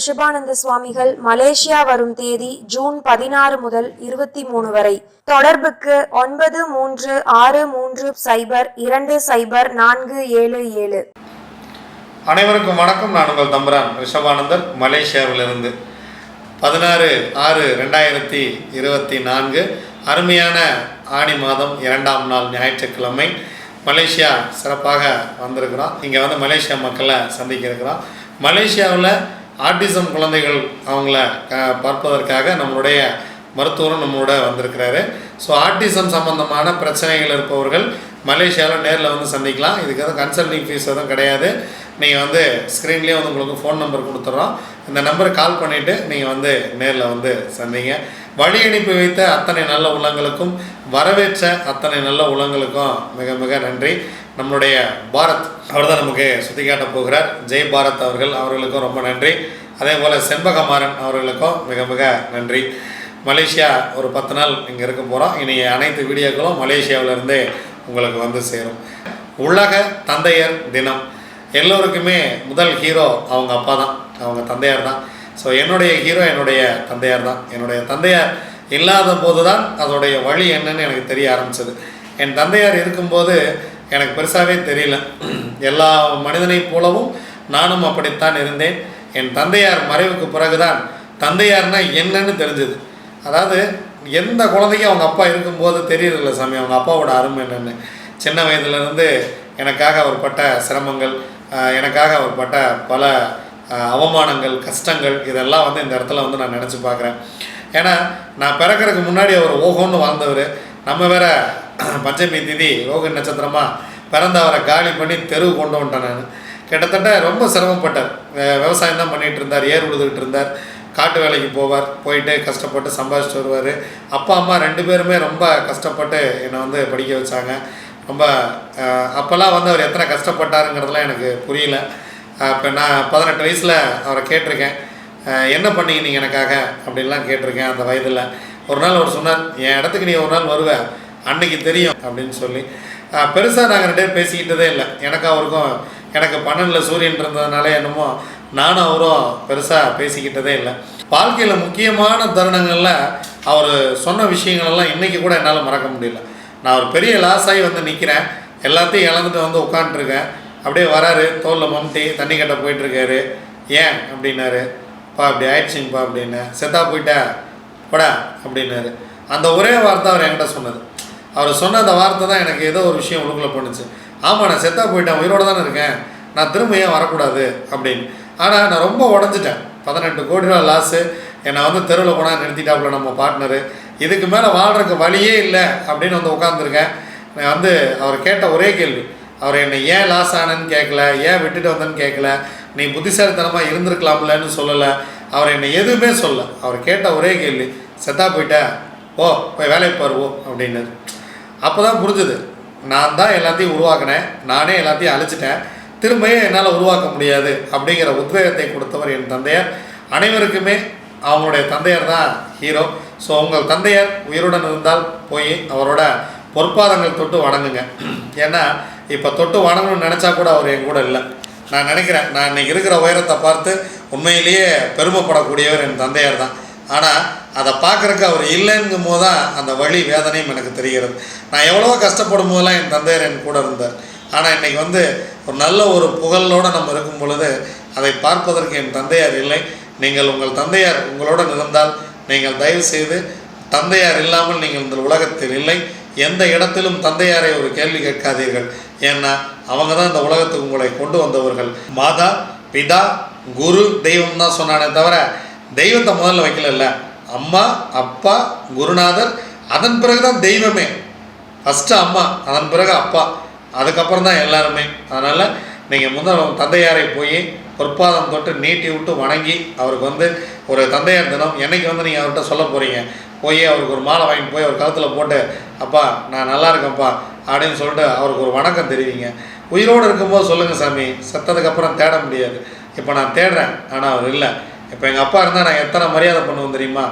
ரிஷபானந்த சுவாமிகள் மலேசியா வரும் தேதி ஜூன் பதினாறு முதல் இருபத்தி மூணு வரை. தொடர்புக்கு ஒன்பது மூன்று ஆறு மூன்று சைபர் இரண்டு சைபர் நான்கு ஏழு ஏழு. அனைவருக்கும் வணக்கம். நான் உங்கள் தம்புரான் ரிஷபானந்தர் மலேசியாவிலிருந்து. பதினாறு ஆறு ரெண்டாயிரத்தி இருபத்தி நான்கு அருமையான ஆணி மாதம் இரண்டாம் நாள் ஞாயிற்றுக்கிழமை. மலேசியா சிறப்பாக வந்திருக்கிறோம். இங்கே வந்து மலேசியா மக்களை சந்திக்க இருக்கிறோம். மலேசியாவில் ஆட்டிசம் குழந்தைகள் அவங்கள க- பார்ப்பதற்காக நம்மளுடைய மருத்துவரும் நம்மளோட வந்திருக்கிறாரு. ஸோ ஆட்டிசம் சம்பந்தமான பிரச்சனைகள் இருப்பவர்கள் மலேசியாவில் நேரில் வந்து சந்திக்கலாம். இதுக்கு எதுவும் கன்சல்டிங் ஃபீஸ் எதுவும் கிடையாது. நீங்கள் வந்து ஸ்க்ரீன்லேயே வந்து உங்களுக்கு ஃபோன் நம்பர் கொடுத்துட்றோம் இந்த நம்பருக்கு கால் பண்ணிவிட்டு நீங்கள் வந்து நேரில் வந்து சந்திங்க. வழி அனுப்பி வைத்த அத்தனை நல்ல உள்ளங்களுக்கும் வரவேற்ற அத்தனை நல்ல உள்ளங்களுக்கும் மிக மிக நன்றி. நம்மளுடைய பாரத் அவர் தான் நமக்கு சுற்றி காட்ட போகிறார். ஜெய் பாரத் அவர்கள் அவர்களுக்கும் ரொம்ப நன்றி. அதே போல் செண்பகமாறன் அவர்களுக்கும் மிக மிக நன்றி. மலேசியா ஒரு பத்து நாள் இங்கே இருக்க போகிறோம் இனி அனைத்து வீடியோக்களும் மலேசியாவிலேருந்தே உங்களுக்கு வந்து சேரும். உலக தந்தையர் தினம். எல்லோருக்குமே முதல் ஹீரோ அவங்க அப்பா தான். அவங்க தந்தையார் தான். ஸோ என்னுடைய ஹீரோ என்னுடைய தந்தையார் தான். என்னுடைய தந்தையார் இல்லாத போது தான் அதோடைய வழி என்னன்னு எனக்கு தெரிய ஆரம்பிச்சது. என் தந்தையார் இருக்கும்போது எனக்கு பெருசாகவே தெரியல. எல்லா மனிதனைப் போலவும் நானும் அப்படித்தான் இருந்தேன். என் தந்தையார் மறைவுக்கு பிறகுதான் தந்தையார்னா என்னன்னு தெரிஞ்சது. அதாவது எந்த குழந்தைக்கும் அவங்க அப்பா இருக்கும்போது தெரியறதில்ல சாமி அவங்க அப்பாவோட அருமை என்னென்னு. சின்ன வயதுலேருந்து எனக்காக அவர் பட்ட சிரமங்கள் எனக்காக அவர் பட்ட பல அவமானங்கள் கஷ்டங்கள் இதெல்லாம் வந்து இந்த இடத்துல வந்து நான் நினச்சி பார்க்குறேன். ஏன்னா நான் பிறக்கறதுக்கு முன்னாடி அவர் ஓஹோன்னு வாழ்ந்தவர். நம்ம வேற பஞ்சமி திதி ரோக நட்சத்திரமா பிறந்த அவரை காலி பண்ணி தெருவு கொண்டு வந்துட்டேன் நான். கிட்டத்தட்ட ரொம்ப சிரமப்பட்டார். விவசாயம் தான் பண்ணிகிட்டு இருந்தார் ஏர் உழுதுகிட்டு இருந்தார். காட்டு வேலைக்கு போவார் போயிட்டு கஷ்டப்பட்டு சம்பாதிச்சுட்டு வருவார். அப்பா அம்மா ரெண்டு பேருமே ரொம்ப கஷ்டப்பட்டு என்னை வந்து படிக்க வச்சாங்க. ரொம்ப அப்போல்லாம் வந்து அவர் எத்தனை கஷ்டப்பட்டாருங்கிறதுலாம் எனக்கு புரியல. இப்போ நான் பதினெட்டு வயசில் அவரை கேட்டிருக்கேன். என்ன பண்ணீங்க நீங்கள் எனக்காக? அப்படின்லாம் கேட்டிருக்கேன் அந்த வயதில். ஒரு நாள் அவர் சொன்னார் என் இடத்துக்கு நீ ஒரு நாள் வருவ. அன்னைக்கு தெரியும் அப்படின்னு சொல்லி. பெருசாக நாங்கள் ரெண்டு பேரும் பேசிக்கிட்டதே இல்லை. எனக்கு அவருக்கும் எனக்கு பன்னெண்டில் சூரியன் இருந்ததுனால என்னமோ நானும் அவரும் பெருசாக பேசிக்கிட்டதே இல்லை. வாழ்க்கையில் முக்கியமான தருணங்களில் அவர் சொன்ன விஷயங்களெல்லாம் இன்றைக்கி கூட என்னால் மறக்க முடியல. நான் ஒரு பெரிய லாஸ் ஆகி வந்து நிற்கிறேன் எல்லாத்தையும் இழந்துட்டு வந்து உட்காந்துருக்கேன் அப்படியே வராரு தோலில் மம்டி தண்ணி கட்ட போயிட்டுருக்காரு. ஏன் அப்படின்னாரு. பா அப்படி ஆயிடுச்சுங்கப்பா அப்படின்னு. செத்தா போயிட்டா? போடா அப்படின்னாரு. அந்த ஒரே வார்த்தை அவர் என்கிட்ட சொன்னது. அவர் சொன்ன அந்த வார்த்தை தான் எனக்கு ஏதோ ஒரு விஷயம் உள்ளுக்குள்ளே பண்ணுச்சு ஆமாம் நான் செத்தா போயிட்டேன் உயிரோட தானே இருக்கேன். நான் திரும்ப ஏன் வரக்கூடாது? அப்படின்னு. ஆனால் நான் ரொம்ப உடஞ்சிட்டேன். பதினெட்டு கோடி ரூபா லாஸு என்னை வந்து தெருவில் போனால் நிறுத்திட்டாப்புல நம்ம பார்ட்னரு இதுக்கு மேலே வாழ்கிறதுக்கு வழியே இல்லை அப்படின்னு வந்து உட்காந்துருக்கேன் நான் வந்து அவர் கேட்ட ஒரே கேள்வி. அவர் என்னை ஏன் லாஸ் ஆனேன்னு கேட்கல ஏன் விட்டுட்டு வந்தேன்னு கேட்கல நீ புத்திசாலித்தனமாக இருந்திருக்கலாம்லன்னு சொல்லலை. அவர் என்னை எதுவுமே சொல்ல அவர் கேட்ட ஒரே கேள்வி செத்தா போயிட்ட? ஓ போய் வேலைக்கு போருவோம் அப்படின்னாரு. அப்போ தான் புரிஞ்சுது. நான் தான் எல்லாத்தையும் உருவாக்கினேன். நானே எல்லாத்தையும் அழிச்சிட்டேன். திரும்பவே என்னால் உருவாக்க முடியாது அப்படிங்கிற உத்வேகத்தை கொடுத்தவர் என் தந்தையார். அனைவருக்குமே அவங்களுடைய தந்தையார் தான் ஹீரோ ஸோ உங்கள் தந்தையார் உயிருடன் இருந்தால் போய் அவரோட பொற்பாதங்கள் தொட்டு வணங்குங்க. ஏன்னா இப்போ தொட்டு வணங்கணும்னு நினச்சா கூட அவர் என் கூட இல்லை. நான் நினைக்கிறேன். நான் இன்றைக்கி இருக்கிற உயரத்தை பார்த்து உண்மையிலேயே பெருமைப்படக்கூடியவர் என் தந்தையார் தான். ஆனால் அதை பார்க்குறக்கு அவர் இல்லைங்கும் போது தான் அந்த வழி வேதனையும் எனக்கு தெரிகிறது. நான் எவ்வளோ கஷ்டப்படும் போதெல்லாம் என் தந்தையார் என் கூட இருந்தார். ஆனால் இன்னைக்கு வந்து ஒரு நல்ல ஒரு புகழோடு நம்ம இருக்கும் பொழுது அதை பார்ப்பதற்கு என் தந்தையார் இல்லை. நீங்கள் உங்கள் தந்தையார் உங்களுடன் இருந்தால் நீங்கள் தயவு செய்து தந்தையார் இல்லாமல் நீங்கள் இந்த உலகத்தில் இல்லை. எந்த இடத்திலும் தந்தையாரை ஒரு கேள்வி கேட்காதீர்கள். ஏன்னா அவங்க தான் இந்த உலகத்துக்கு உங்களை கொண்டு வந்தவர்கள். மாதா பிதா குரு தெய்வம் தான் சொன்னானே தவிர தெய்வத்தை முதல்ல வைக்கலல்ல. அம்மா அப்பா குருநாதர் அதன் பிறகு தான் தெய்வமே. ஃபஸ்ட்டு அம்மா அதன் பிறகு அப்பா. அதுக்கப்புறம் தான் எல்லாருமே. அதனால் நீங்கள் முதல் தந்தையாரை போய் பொற்பாதம் தொட்டு நீட்டி விட்டு வணங்கி அவருக்கு வந்து ஒரு தந்தையார் தினம் என்றைக்கு வந்து நீங்கள் அவர்கிட்ட சொல்ல போகிறீங்க போய் அவருக்கு ஒரு மாலை வாங்கிட்டு போய் அவர் கழுத்தில் போட்டு அப்பா நான் நல்லா இருக்கேன்ப்பா அப்படின்னு சொல்லிட்டு அவருக்கு ஒரு வணக்கம் தெரிவிங்க. உயிரோடு இருக்கும்போது சொல்லுங்கள் சாமி. செத்ததுக்கப்புறம் தேட முடியாது. இப்போ நான் தேடுறேன் ஆனால் அவர் இல்லை. இப்போ எங்கள் அப்பா இருந்தால் நான் எத்தனை மரியாதை பண்ணுவோம் தெரியுமா?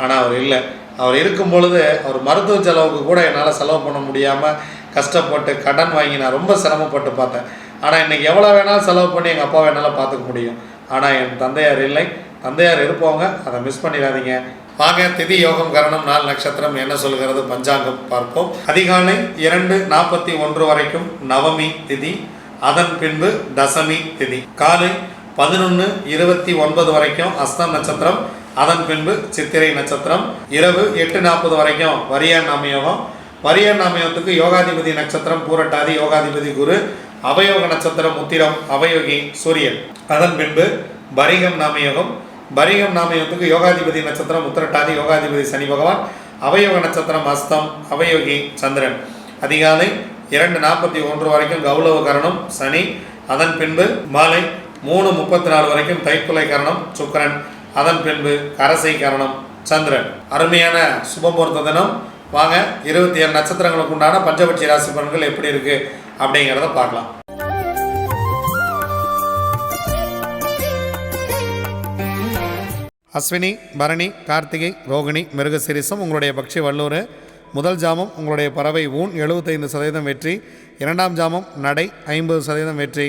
ஆனால் அவர் இல்லை. அவர் இருக்கும் பொழுது அவர் மருத்துவ செலவுக்கு கூட என்னால் செலவு பண்ண முடியாமல் கஷ்டப்பட்டு கடன் வாங்கி நான் ரொம்ப சிரமப்பட்டு பார்த்தேன். ஆனால் இன்றைக்கி எவ்வளோ வேணாலும் செலவு பண்ணி எங்கள் அப்பாவை என்னால் பார்த்துக்க முடியும். ஆனால் என் தந்தையார் இல்லை. தந்தையார் இருப்பவங்க அதை மிஸ் பண்ணிடாதீங்க. வாங்க திதி யோகம் கரணம் நாள் நட்சத்திரம் என்ன சொல்கிறது பஞ்சாங்கம் பார்ப்போம். அதிகாலை இரண்டு நாற்பத்தி ஒன்று வரைக்கும் நவமி திதி அதன் பின்பு தசமி திதி. காலை பதினொன்று இருபத்தி ஒன்பது வரைக்கும் அஸ்தம் நட்சத்திரம் அதன் பின்பு சித்திரை நட்சத்திரம் இரவு எட்டு நாற்பது வரைக்கும் வரியான் நாமயோகம். வரியான் நாமயோகத்துக்கு யோகாதிபதி நட்சத்திரம் பூரட்டாதி யோகாதிபதி குரு அவயோக நட்சத்திரம் உத்திரம் அவயோகி சூரியன். அதன் பின்பு பரிகம் நாமயோகம். பரிகம் நாமயோகத்துக்கு யோகாதிபதி நட்சத்திரம் உத்திரட்டாதி யோகாதிபதி சனி பகவான் அவயோக நட்சத்திரம் அஸ்தம் அவயோகி சந்திரன். அதிகாலை இரண்டு நாற்பத்தி ஒன்று வரைக்கும் கௌரவ கரணம் சனி. அதன் பின்பு மாலை மூணு முப்பத்தி நாலு வரைக்கும் தைக்குலை கரணம் சுக்கிரன். அதன் பின்பு கரசை கரணம் சந்திரன். அருமையான சுபமுகூர்த்த தினம். வாங்க இருபத்தி ஏழு நட்சத்திரங்களுக்கு உண்டான பஞ்சபட்சி ராசி பலன்கள் எப்படி இருக்கு அப்படிங்கிறத பார்க்கலாம். அஸ்வினி பரணி கார்த்திகை ரோகிணி மிருகசிரிசம் உங்களுடைய பக்ஷி வல்லூர். முதல் ஜாமம் உங்களுடைய பறவை ஊன் எழுபத்தைந்து சதவீதம் வெற்றி. இரண்டாம் ஜாமம் நடை ஐம்பது சதவீதம் வெற்றி.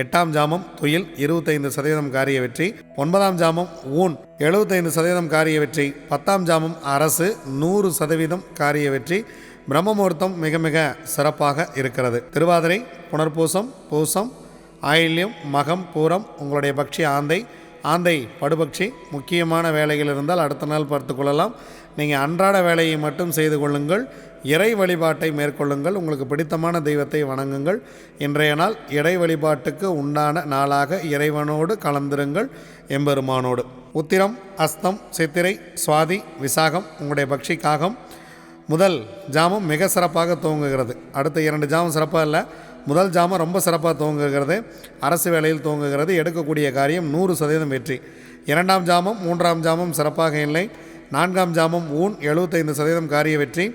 எட்டாம் ஜாமம் துயில் இருபத்தைந்து சதவீதம் காரிய வெற்றி ஒன்பதாம் ஜாமம் ஊன் எழுபத்தைந்து சதவீதம் காரிய வெற்றி பத்தாம் ஜாமம் அரசு நூறு சதவீதம் காரிய வெற்றி. பிரம்மமுகூர்த்தம் மிக மிக சிறப்பாக இருக்கிறது. திருவாதிரை புனர்பூசம் பூசம் ஆயில்யம் மகம் பூரம் உங்களுடைய பக்ஷி ஆந்தை. ஆந்தை படுபக்ஷி முக்கியமான வேலைகள் இருந்தால் அடுத்த நாள் பார்த்து கொள்ளலாம். நீங்கள் அன்றாட வேலையை மட்டும் செய்து கொள்ளுங்கள். இறை வழிபாட்டை மேற்கொள்ளுங்கள். உங்களுக்கு பிடித்தமான தெய்வத்தை வணங்குங்கள். இன்றைய நாள் இறை வழிபாட்டுக்கு உண்டான நாளாக இறைவனோடு கலந்திருங்கள் எம்பெருமானோடு. உத்திரம் அஸ்தம் சித்திரை சுவாதி விசாகம் உங்களுடைய பக்ஷிக்காகம். முதல் ஜாமம் மிக சிறப்பாக துவங்குகிறது. அடுத்த இரண்டு ஜாமம் சிறப்பாக இல்லை. முதல் ஜாமம் ரொம்ப சிறப்பாக துவங்குகிறது. அரசு வேலையில் துவங்குகிறது. எடுக்கக்கூடிய காரியம் நூறு சதவீதம் வெற்றி. இரண்டாம் ஜாமம் மூன்றாம் ஜாமம் சிறப்பாக இல்லை. நான்காம் ஜாமம் ஊன் எழுபத்தைந்து சதவீதம் காரிய வெற்றி.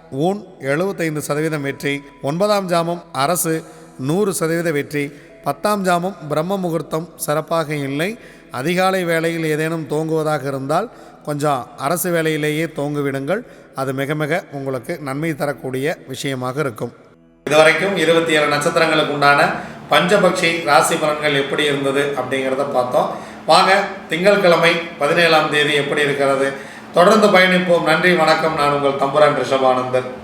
ஊன் எழுபத்தைந்து சதவீதம் வெற்றி ஒன்பதாம் ஜாமம் அரசு நூறு சதவீத வெற்றி பத்தாம் ஜாமம் பிரம்ம முகூர்த்தம் சிறப்பாக இல்லை. அதிகாலை வேளையில் ஏதேனும் தோங்குவதாக இருந்தால் கொஞ்சம் அரசு வேலையிலேயே தோங்குவிடுங்கள். அது மிக மிக உங்களுக்கு நன்மை தரக்கூடிய விஷயமாக இருக்கும். இதுவரைக்கும் இருபத்தி ஏழு நட்சத்திரங்களுக்கு உண்டான பஞ்சபக்ஷி ராசி பலன்கள் எப்படி இருந்தது அப்படிங்கிறத பார்த்தோம். வாங்க திங்கட்கிழமை பதினேழாம் தேதி எப்படி இருக்கிறது? தொடர்ந்து பயணிப்போம். நன்றி வணக்கம். நான் உங்கள் தம்புரான் ரிஷபானந்தன்.